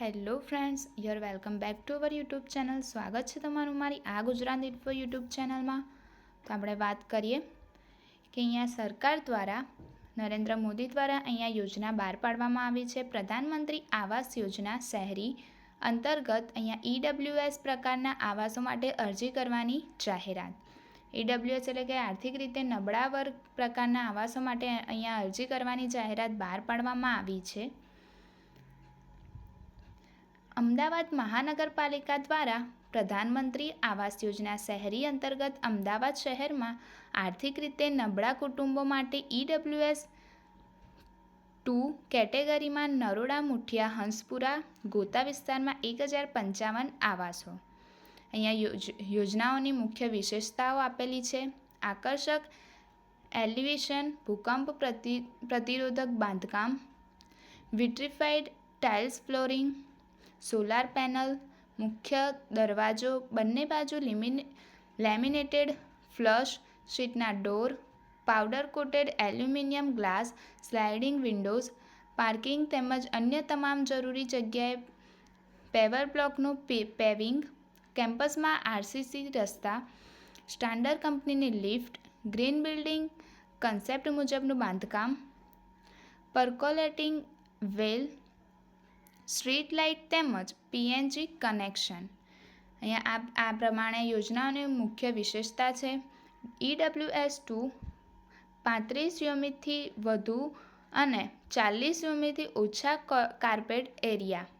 Hello friends your welcome back to our YouTube channel સ્વાગત છે તમારું મારી આ ગુજરાત ઇન્ફો યુટ્યુબ ચેનલમાં તો આપણે વાત કરીએ કે અહીંયા સરકાર દ્વારા, નરેન્દ્ર મોદી દ્વારા અહીંયા યોજના બહાર પાડવામાં આવી છે. પ્રધાનમંત્રી આવાસ યોજના શહેરી અંતર્ગત અહીંયા ઈડબ્લ્યુએસ પ્રકારના આવાસો માટે અરજી કરવાની જાહેરાત. ઈડબ્લ્યુએસ એટલે કે આર્થિક રીતે નબળા વર્ગ પ્રકારના આવાસો માટે અહીંયા અરજી કરવાની જાહેરાત બહાર પાડવામાં આવી છે. અમદાવાદ મહાનગરપાલિકા દ્વારા પ્રધાનમંત્રી આવાસ યોજના શહેરી અંતર્ગત અમદાવાદ શહેરમાં આર્થિક રીતે નબળા કુટુંબો માટે ઈડબ્લ્યુએસ ટુ કેટેગરીમાં નરોડા, મુઠિયા, હંસપુરા, ગોતા વિસ્તારમાં એક હજાર પંચાવન આવાસો. અહીંયા યોજ, યોજનાઓની મુખ્ય વિશેષતાઓ આપેલી છે. આકર્ષક એલિવેશન, ભૂકંપ પ્રતિ, પ્રતિરોધક બાંધકામ vitrified tiles flooring solar panel, મુખ્ય દરવાજો, બંને બાજુ લિમિને, laminated flush શીટના door, powder coated aluminium glass, sliding windows, parking તેમજ અન્ય તમામ જરૂરી જગ્યાએ પેવર બ્લોકનું પેવિંગ, કેમ્પસમાં આરસીસી રસ્તા, સ્ટાન્ડર્ડ કંપનીની લિફ્ટ, ગ્રીન બિલ્ડિંગ, કન્સેપ્ટ મુજબનું બાંધકામ, પર્કોલેટિંગ વેલ સ્ટ્રીટ લાઇટ તેમજ પીએનજી કનેક્શન. અહીંયા આ આ પ્રમાણે યોજનાઓની મુખ્ય વિશેષતા છે. ઈડબ્લ્યુએસ ટુ પાંત્રીસ યુનિટથી વધુ અને ચાલીસ યુમિટથી ઓછા કાર્પેટ એરિયા.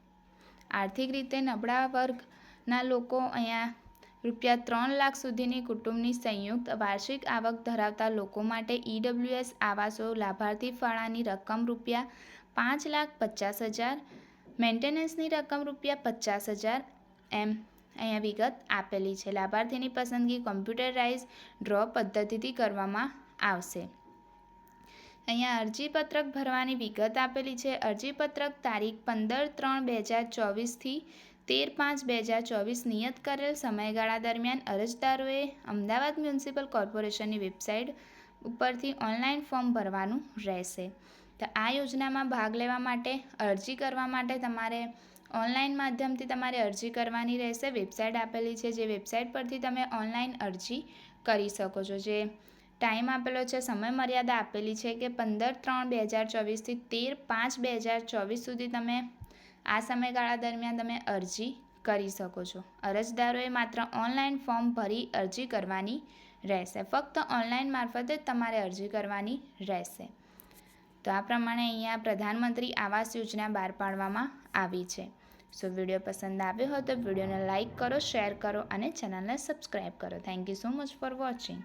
આર્થિક રીતે નબળા વર્ગના લોકો અહીંયા રૂપિયા ત્રણ લાખ સુધીની કુટુંબની સંયુક્ત વાર્ષિક આવક ધરાવતા લોકો માટે ઈડબ્લ્યુએસ આવાસો લાભાર્થી ફાળાની રકમ રૂપિયા પાંચ લાખ પચાસ હજાર મેન્ટેનન્સની રકમ રૂપિયા પચાસ હજાર એમ અહીંયા વિગત આપેલી છે. લાભાર્થીની પસંદગી કોમ્પ્યુટરાઇઝ ડ્રો પદ્ધતિથી કરવામાં આવશે. અહીંયા અરજીપત્રક ભરવાની વિગત આપેલી છે. અરજીપત્રક તારીખ પંદર ત્રણ બે હજાર ચોવીસથી તેર પાંચ બે હજાર ચોવીસ નિયત કરેલ સમયગાળા દરમિયાન અરજદારોએ અમદાવાદ મ્યુનિસિપલ કોર્પોરેશનની વેબસાઇટ ઉપરથી ઓનલાઈન ફોર્મ ભરવાનું રહેશે. તો આ યોજનામાં ભાગ લેવા માટે, અરજી કરવા માટે તમારે ઓનલાઈન માધ્યમથી તમારે અરજી કરવાની રહેશે. વેબસાઇટ આપેલી છે, જે વેબસાઇટ પરથી તમે ઓનલાઈન અરજી કરી શકો છો. જે ટાઈમ આપેલો છે સમય મર્યાદા આપેલી છે કે પંદર ત્રણ બે હજાર ચોવીસથી તેર પાંચ બે હજાર ચોવીસ સુધી તમે આ સમયગાળા દરમિયાન તમે અરજી કરી શકો છો. અરજદારોએ માત્ર ઓનલાઈન ફોર્મ ભરી અરજી કરવાની રહેશે. ફક્ત ઓનલાઈન મારફતે જ તમારે અરજી કરવાની રહેશે. તો આ પ્રમાણે અહીંયા પ્રધાનમંત્રી આવાસ યોજના બહાર પાડવામાં આવી છે. સો વીડિયો પસંદ આવ્યો હોય તો વિડીયોને લાઇક કરો, શેર કરો અને ચેનલને સબસ્ક્રાઈબ કરો. Thank you so much for watching.